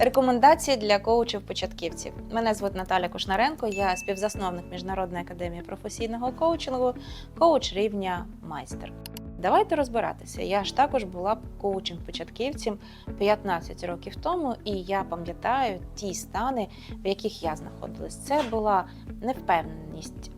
Рекомендації для коучів-початківців. Мене звуть Наталя Кушнаренко, я співзасновник Міжнародної академії професійного коучингу, коуч рівня майстер. Давайте розбиратися. Я ж також була коучем-початківцем 15 років тому, і я пам'ятаю ті стани, в яких я знаходилась. Це була невпевненість,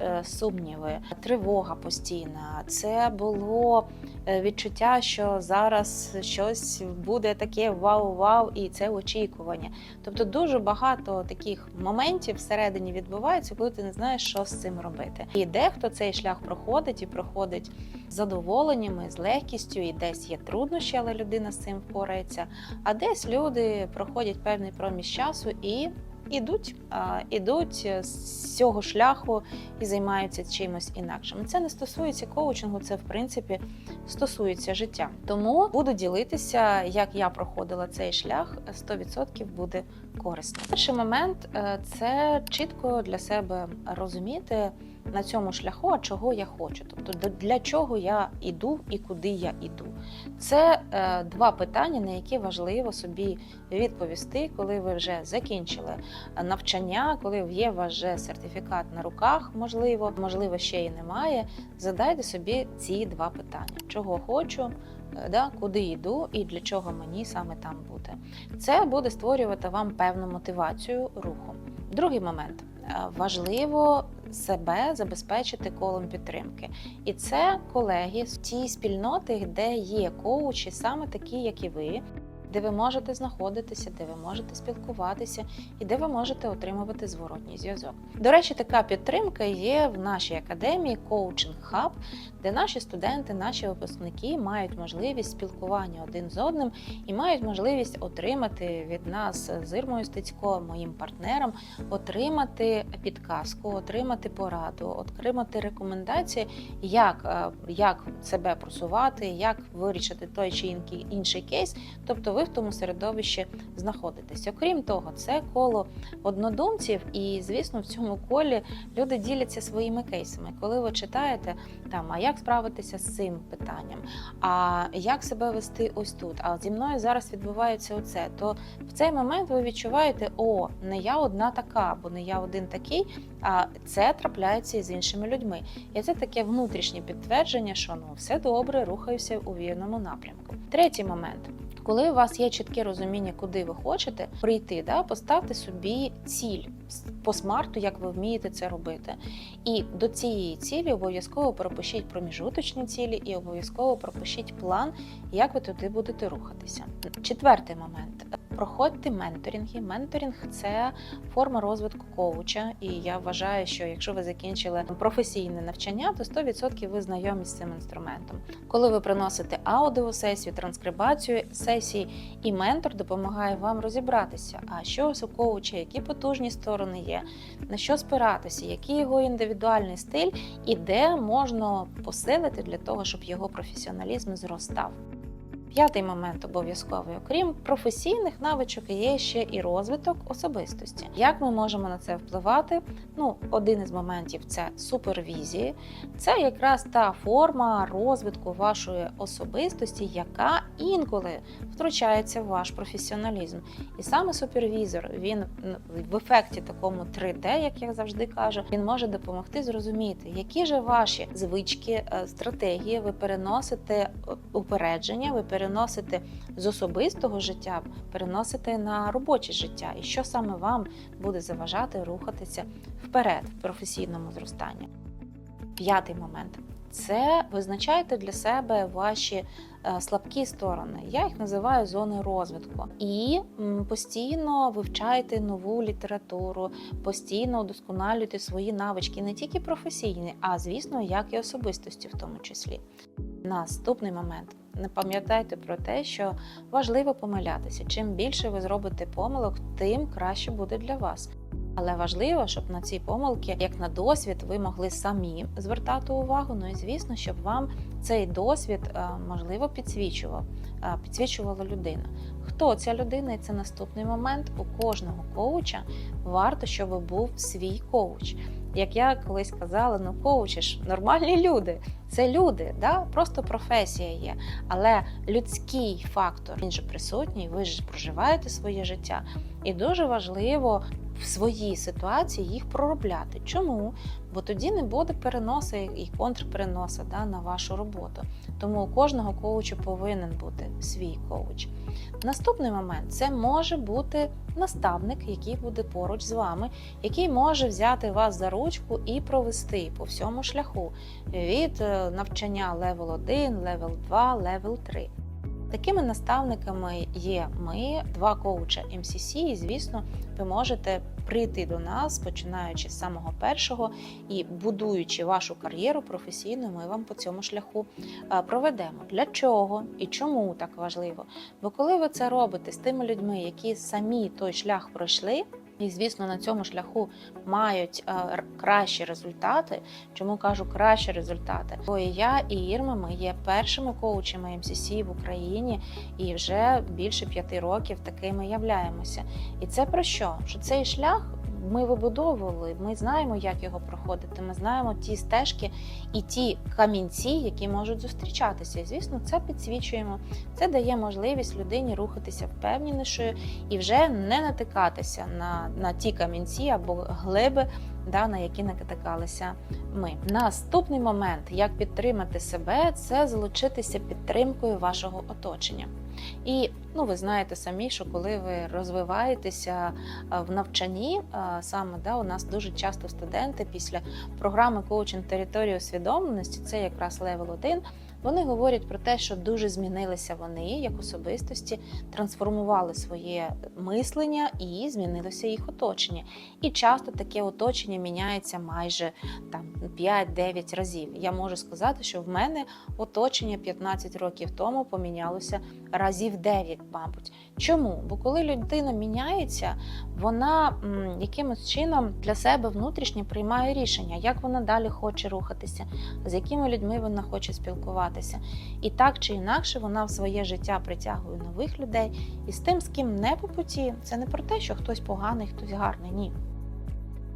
е, сумніви, тривога постійна. Це було е, відчуття, що зараз щось буде таке вау-вау, і це очікування. Тобто дуже багато таких моментів всередині відбувається, коли ти не знаєш, що з цим робити. І дехто цей шлях проходить і проходить задоволеннями, з легкістю, і десь є труднощі, але людина з цим впорається. А десь люди проходять певний проміж часу і ідуть, ідуть з цього шляху і займаються чимось інакшим. Це не стосується коучингу, це в принципі стосується життя. Тому буду ділитися, як я проходила цей шлях. 100% буде корисно. Перший момент е, це чітко для себе розуміти на цьому шляху, а чого я хочу, тобто для чого я іду і куди я іду. Це е, два питання, на які важливо собі відповісти, коли ви вже закінчили навчання, коли є вже сертифікат на руках, можливо, можливо, ще і немає. Задайте собі ці два питання: чого хочу, е, да, куди йду і для чого мені саме там бути. Це буде створювати вам певну мотивацію руху. Другий момент важливо себе забезпечити колом підтримки. І це колеги з ті спільноти, де є коучі, саме такі, як і ви. Де ви можете знаходитися, де ви можете спілкуватися і де ви можете отримувати зворотній зв'язок. До речі, така підтримка є в нашій академії Coaching Hub, де наші студенти, наші випускники мають можливість спілкування один з одним і мають можливість отримати від нас з Ірмою Стецько, моїм партнером, отримати підказку, отримати пораду, отримати рекомендації, як, е, як себе просувати, як вирішити той чи інший- кейс. Тобто ви в тому середовищі знаходитесь. Окрім того, це коло однодумців, і звісно, в цьому колі люди діляться своїми кейсами. Коли ви читаєте там, а як справитися з цим питанням, а як себе вести ось тут, а зі мною зараз відбувається оце, то в цей момент ви відчуваєте, о, не я одна така, бо не я один такий, а це трапляється і з іншими людьми. І це таке внутрішнє підтвердження, що ну все добре, рухаюся у вірному напрямку. Третій момент. Коли у вас є чітке розуміння, куди ви хочете прийти, да, поставте собі ціль по смарту, як ви вмієте це робити. І до цієї цілі обов'язково пропишіть проміжуточні цілі і обов'язково пропишіть план, як ви туди будете рухатися. Четвертий момент. Проходьте менторинги. Менторинг це форма розвитку коуча. І я вважаю, що якщо ви закінчили професійне навчання, то 100% ви знайомі з цим інструментом. Коли ви приносите аудіосесію, транскрибацію сесії, і ментор допомагає вам розібратися, а що у коуча, які потужні сторони є, на що спиратися, який його індивідуальний стиль і де можна посилити для того, щоб його професіоналізм зростав. П'ятий момент обов'язковий, окрім професійних навичок, є ще і розвиток особистості. Як ми можемо на це впливати? Ну, один із моментів це супервізії. Це якраз та форма розвитку вашої особистості, яка інколи втручається в ваш професіоналізм. І саме супервізор він в ефекті такому 3D, як я завжди кажу, він може допомогти зрозуміти, які же ваші звички, е, стратегії ви переносите е, упередження, ви переносите з особистого життя, переносите на робоче життя, і що саме вам буде заважати рухатися вперед в професійному зростанні. П'ятий момент це визначайте для себе ваші е, слабкі сторони. Я їх називаю зони розвитку. І постійно вивчайте нову літературу, постійно удосконалюйте свої навички, не тільки професійні, а звісно, як і особистості в тому числі. Наступний момент. Не пам'ятайте про те, що важливо помилятися. Чим більше ви зробите помилок, тим краще буде для вас. Але важливо, щоб на ці помилки, як на досвід, ви могли самі звертати увагу. Ну і звісно, щоб вам цей досвід е, можливо підсвічував. е, підсвічувала людина. Хто ця людина? І це наступний момент. У кожного коуча варто, щоб був свій коуч. Як я колись казала, ну коучі ж нормальні люди. Це люди, да? просто професія є. Але людський фактор він же присутній, ви ж проживаєте своє життя. І дуже важливо в своїй ситуації їх проробляти. Чому? Бо тоді не буде переноси і контрпереноса да, на вашу роботу. Тому у кожного коучу повинен бути свій коуч. Наступний момент це може бути наставник, який буде поруч з вами, який може взяти вас за ручку і провести по всьому шляху від е, навчання левел 1, левел 2, левел 3. Такими наставниками є ми, два коуча MCC, і звісно, ви можете прийти до нас, починаючи з самого першого і будуючи вашу кар'єру професійну, ми вам по цьому шляху е, проведемо. Для чого і чому так важливо? Бо коли ви це робите з тими людьми, які самі той шлях пройшли. І, звісно, на цьому шляху мають е, кращі результати. Чому кажу кращі результати? Бо і я і Ірма ми є першими коучами МСС в Україні, і вже більше п'яти років такими являємося. І це про що? Що цей шлях ми вибудовували, ми знаємо, як його проходити. Ми знаємо ті стежки і ті камінці, які можуть зустрічатися. Звісно, це підсвічуємо. Це дає можливість людині рухатися впевненішою і вже не натикатися на, на ті камінці або глиби, да, на які натикалися ми. Наступний момент, як підтримати себе, це залучитися підтримкою вашого оточення. І ну, ви знаєте самі, що коли ви розвиваєтеся в навчанні, саме да, у нас дуже часто студенти після програми коучинг. Території усвідомленості, це якраз левел 1, вони говорять про те, що дуже змінилися вони як особистості, трансформували своє мислення і змінилося їх оточення. І часто таке оточення міняється майже там 5-9 разів. Я можу сказати, що в мене оточення 15 років тому помінялося разів 9, мабуть. Чому? Бо коли людина міняється, вона якимось чином для себе внутрішньо приймає рішення, як вона далі хоче рухатися, з якими людьми вона хоче спілкуватися. І так чи інакше вона в своє життя притягує нових людей. І з тим, з ким не по путі, це не про те, що хтось поганий, хтось гарний. Ні.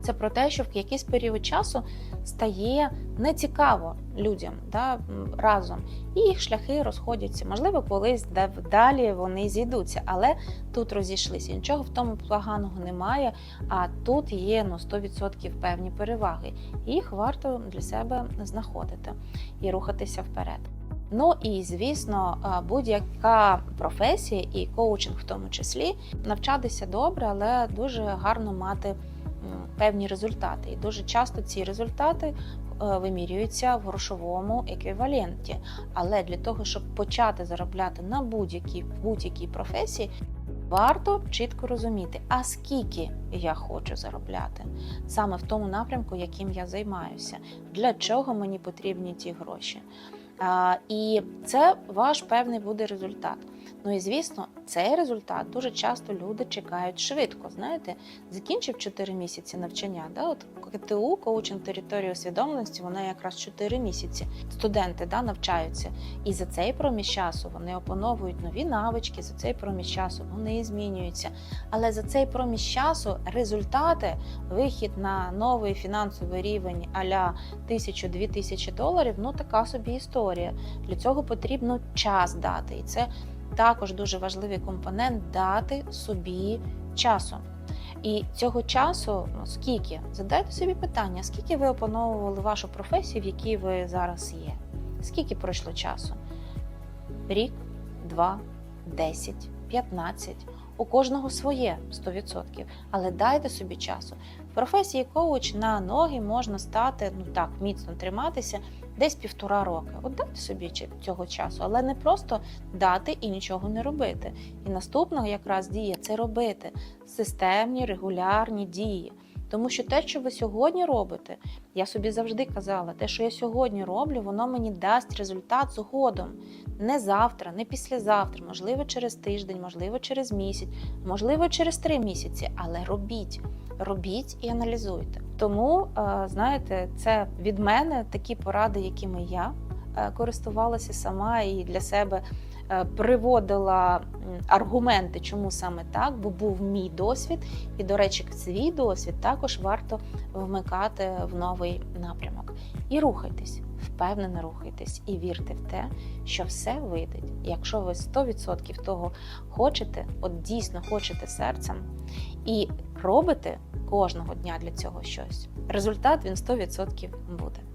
Це про те, що в якийсь період часу стає нецікаво людям да, разом, і їх шляхи розходяться. Можливо, колись да- далі вони зійдуться, але тут розійшлися. Нічого в тому поганого немає. А тут є ну, 100% певні переваги. Їх варто для себе знаходити і рухатися вперед. Ну і звісно, будь-яка професія і коучинг в тому числі навчатися добре, але дуже гарно мати певні результати. І дуже часто ці результати е, вимірюються в грошовому еквіваленті. Але для того, щоб почати заробляти на будь-якій будь-якій професії, варто чітко розуміти, а скільки я хочу заробляти саме в тому напрямку, яким я займаюся, для чого мені потрібні ті гроші. І це ваш певний буде результат. Ну і звісно, цей результат дуже часто люди чекають швидко. Знаєте, закінчив 4 місяці навчання. Да? От КТУ, коучинг території усвідомленості, вона якраз 4 місяці. Студенти да, навчаються. І за цей проміж часу вони опановують нові навички, за цей проміж часу вони змінюються. Але за цей проміж часу результати, вихід на новий фінансовий рівень аля 1000-2000 тисячі доларів, ну така собі історія. Для цього потрібно час дати. І це також дуже важливий компонент дати собі часу. І цього часу ну, скільки? Задайте собі питання, скільки ви опановували вашу професію, в якій ви зараз є? Скільки пройшло часу? Рік, два, десять, п'ятнадцять. У кожного своє 100%. Але дайте собі часу. В професії коуч на ноги можна стати, ну так, міцно триматися десь півтора роки. От дайте собі цього часу, але не просто дати і нічого не робити. І наступна якраз дія це робити системні, регулярні дії. Тому що те, що ви сьогодні робите, я собі завжди казала, те, що я сьогодні роблю, воно мені дасть результат згодом. Не завтра, не післязавтра, можливо, через тиждень, можливо, через місяць, можливо, через три місяці. Але робіть, робіть і аналізуйте. Тому, е, знаєте, це від мене такі поради, якими я е, користувалася сама і для себе приводила аргументи, чому саме так, бо був мій досвід. І, до речі, свій досвід також варто вмикати в новий напрямок. І рухайтесь, впевнено рухайтесь і вірте в те, що все вийде. Якщо ви 100% того хочете, от дійсно хочете серцем і робите кожного дня для цього щось, результат він 100% буде.